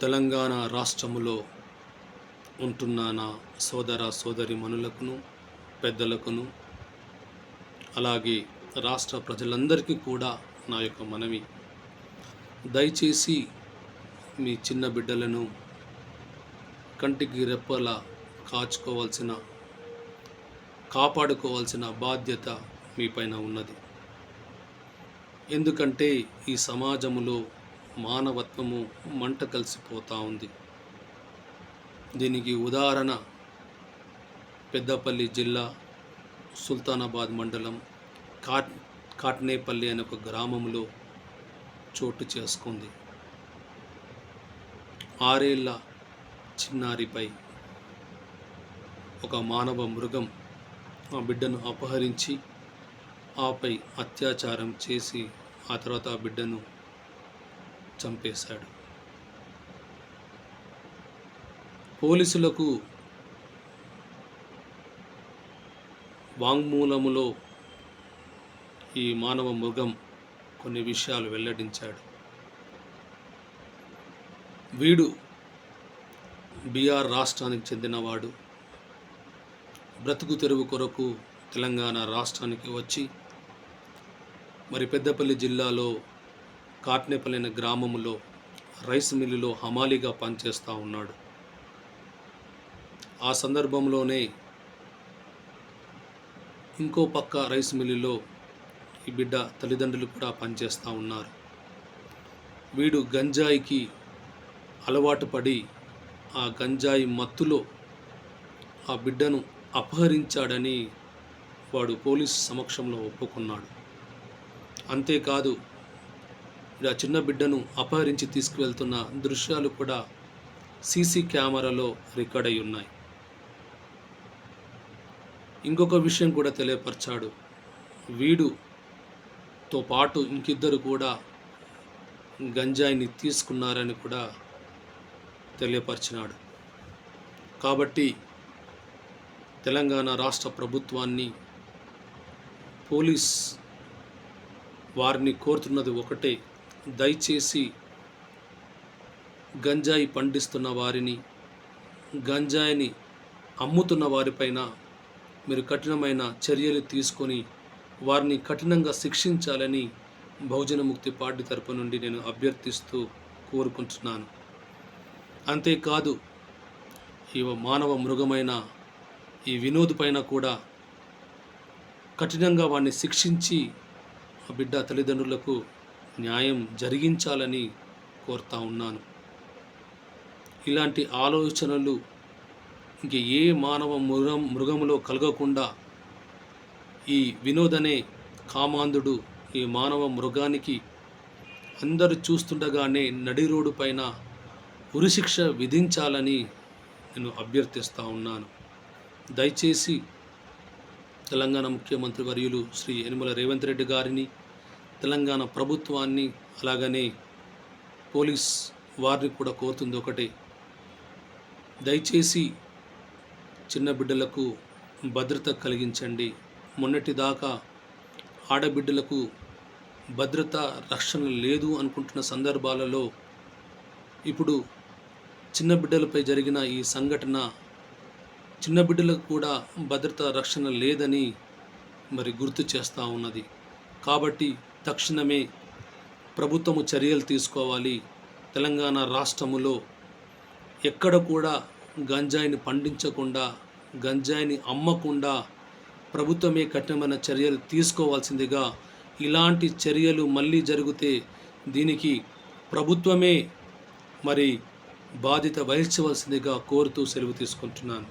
తెలంగాణ రాష్ట్రములో ఉంటున్న నా సోదర సోదరిమణులకును పెద్దలకును అలాగే రాష్ట్ర ప్రజలందరికీ కూడా నా యొక్క మనవి. దయచేసి మీ చిన్న బిడ్డలను కంటికి రెప్పలా కాచుకోవాల్సిన కాపాడుకోవాల్సిన బాధ్యత మీపైన ఉన్నది. ఎందుకంటే ఈ సమాజములో మానవత్వము మంట కలిసిపోతూ ఉంది. దీనికి ఉదాహరణ పెద్దపల్లి జిల్లా సుల్తానాబాద్ మండలం కాట్ కాట్నేపల్లి అనే ఒక గ్రామంలో చోటు చేసుకుంది. ఆరేళ్ళ చిన్నారిపై ఒక మానవ మృగం ఆ బిడ్డను అపహరించి ఆపై అత్యాచారం చేసి ఆ తర్వాత ఆ బిడ్డను చంపేశాడు. పోలీసులకు వాంగ్మూలములో ఈ మానవ మృగం కొన్ని విషయాలు వెల్లడించాడు. వీడు బీఆర్ రాష్ట్రానికి చెందినవాడు. బ్రతుకు తెరువు కొరకు తెలంగాణ రాష్ట్రానికి వచ్చి మరి పెద్దపల్లి జిల్లాలో కాట్నేపల్లి అనే గ్రామములో రైస్ మిల్లులో హమాలీగా పనిచేస్తూ ఉన్నాడు. ఆ సందర్భంలోనే ఇంకో పక్క రైస్ మిల్లులో ఈ బిడ్డ తల్లిదండ్రులు కూడా పనిచేస్తూ ఉన్నారు. వీడు గంజాయికి అలవాటు పడి ఆ గంజాయి మత్తులో ఆ బిడ్డను అపహరించాడని వాడు పోలీస్ సమక్షంలో ఒప్పుకున్నాడు. అంతేకాదు ఇలా చిన్న బిడ్డను అపహరించి తీసుకువెళ్తున్న దృశ్యాలు కూడా సీసీ కెమెరాలో రికార్డ్ అయి ఉన్నాయి. ఇంకొక విషయం కూడా తెలియపరిచాడు. వీడుతో పాటు ఇంకిద్దరు కూడా గంజాయిని తీసుకున్నారని కూడా తెలియపరిచినాడు. కాబట్టి తెలంగాణ రాష్ట్ర ప్రభుత్వాన్ని పోలీస్ వారిని కోరుతున్నది ఒకటే. దయచేసి గంజాయి పండిస్తున్న వారిని గంజాయిని అమ్ముతున్న వారిపైన మీరు కఠినమైన చర్యలు తీసుకొని వారిని కఠినంగా శిక్షించాలని బహుజన ముక్తి పార్టీ తరపు నుండి నేను అభ్యర్థిస్తూ కోరుకుంటున్నాను. అంతేకాదు ఈ మానవ మృగమైన ఈ వినోద్ పైన కూడా కఠినంగా వాడిని శిక్షించి ఆ బిడ్డ తల్లిదండ్రులకు న్యాయం జరిగించాలని కోరుతా ఉన్నాను. ఇలాంటి ఆలోచనలు ఇంక ఏ మానవ మృగం మృగములో కలగకుండా ఈ వినోదనే కామాంధుడు ఈ మానవ మృగానికి అందరూ చూస్తుండగానే నడి రోడ్డు పైన ఉరిశిక్ష విధించాలని నేను అభ్యర్థిస్తూ ఉన్నాను. దయచేసి తెలంగాణ ముఖ్యమంత్రి వర్యులు శ్రీ యనమల రేవంత్ రెడ్డి గారిని తెలంగాణ ప్రభుత్వాన్ని అలాగనే పోలీస్ వారిని కూడా కోరుతుంది ఒకటే. దయచేసి చిన్న బిడ్డలకు భద్రత కలిగించండి. మొన్నటిదాకా ఆడబిడ్డలకు భద్రత రక్షణ లేదు అనుకుంటున్న సందర్భాలలో ఇప్పుడు చిన్న బిడ్డలపై జరిగిన ఈ సంఘటన చిన్న బిడ్డలకు కూడా భద్రత రక్షణ లేదని మరి గుర్తు చేస్తూ ఉన్నది. కాబట్టి తక్షణమే ప్రభుత్వము చర్యలు తీసుకోవాలి. తెలంగాణ రాష్ట్రములో ఎక్కడ కూడా గంజాయిని పండించకుండా గంజాయిని అమ్మకుండా ప్రభుత్వమే కఠినమైన చర్యలు తీసుకోవాల్సిందిగా ఇలాంటి చర్యలు మళ్ళీ జరిగితే దీనికి ప్రభుత్వమే మరి బాధ్యత వహించవలసిందిగా కోరుతూ సెలవు తీసుకుంటున్నాను.